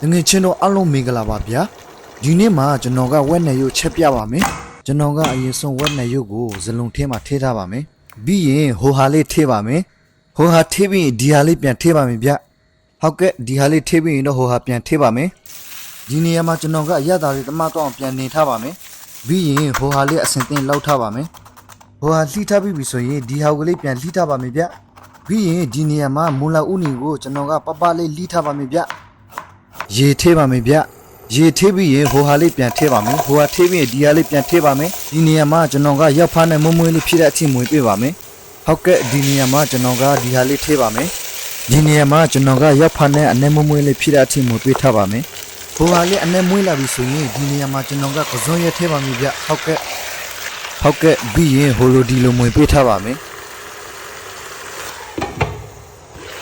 တငယ်ချင်းတို့အားလုံးမင်္ဂလာပါဗျာဒီနေ့မှာကျွန်တော်ကဝက်နယ်ရုပ်ချက်ပြပါမယ်ကျွန်တော်ကအရင်ဆုံးဝက်နယ်ရုပ်ကိုဇလုံးထဲမှာထည့်ထားပါမယ်ပြီးရင်ဟိုဟာလေးထည့်ပါမယ်ဟိုဟာထည့်ပြီးရင်ဒီဟာလေးပြန်ထည့်ပါမယ်ဗျဟုတ်ကဲ့ဒီဟာလေးထည့်ပြီးရင်တော့ဟိုဟာပြန်ထည့်ပါမယ်ဒီနေရာမှာကျွန်တော်ကအရသာလေးတမတော့အောင်ပြန်နေထားပါမယ်ပြီးရင်ဟိုဟာလေးအစင်တင်လောက်ထားပါမယ်ဟိုဟာလှိထားပြီးပြီဆိုရင်ဒီဟာကိုလေးပြန်လှိထားပါမယ်ဗျပြီးရင်ဒီနေရာမှာမူလာဥနီကိုကျွန်တော်ကပပလေးလှိထားပါမယ်ဗျ ရေထည့်ပါမယ်ဗျရေထည့်ပြီးရင်ဟိုဟာလေးပြန်ထည့်ပါမယ်ဟိုဟာထည့်ပြီးရင်ဒီဟာလေးပြန်ထည့်ပါမယ်ဒီနေရာမှာကျွန်တော်ကရောက်ဖားနဲ့မွမွေးလေးဖြစ်တဲ့အထိမွေပေးပါမယ်ဟုတ်ကဲ့ဒီနေရာမှာကျွန်တော်ကဒီဟာလေးထည့်ပါမယ်ဒီနေရာမှာကျွန်တော်ကရောက်ဖားနဲ့အနေမွမွေးလေးဖြစ်တဲ့အထိမွေပေးထားပါမယ်ဟိုဟာလေးအနေမွေးလာပြီဆိုရင်ဒီနေရာမှာကျွန်တော်ကကစုံရထည့်ပါမယ်ဗျဟုတ်ကဲ့ဟုတ်ကဲ့ပြီးရင်ဟိုလိုဒီလိုမွေပေးထားပါမယ်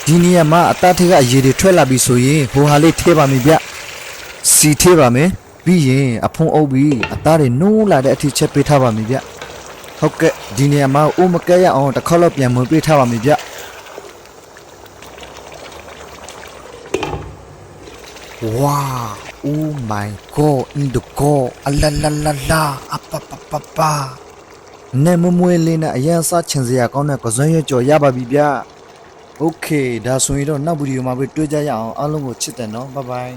ဒီနေရာမှာအသားထက်ကရေတွေထွက်လာပြီဆိုရင်ဟိုဟာလေးထည့်ပါမယ်ဗျစီထည့်ပါမယ်ပြီးရင်အဖုံးအုပ်ပြီးအသားတွေနိုးလာတဲ့အထိချက်ပေးထားပါမယ်ဗျဟုတ်ကဲ့ဒီနေရာမှာအိုးမကဲရအောင်တစ်ခေါက်လောက်ပြန်မွေးပေးထားပါမယ်ဗျ Wow oh my god in the god alalala apapapa နဲ့မမွေးလေးနဲ့အရင်စားချင်စရာကောင်းတဲ့ကစွမ်းရွက်ကြော်ရပါပြီဗျ Okay ဒါဆိုရင်တော့နောက်ဗီဒီယိုမှာပဲတွေ့ကြရအောင်အားလုံးကိုချစ်တယ်နော် bye bye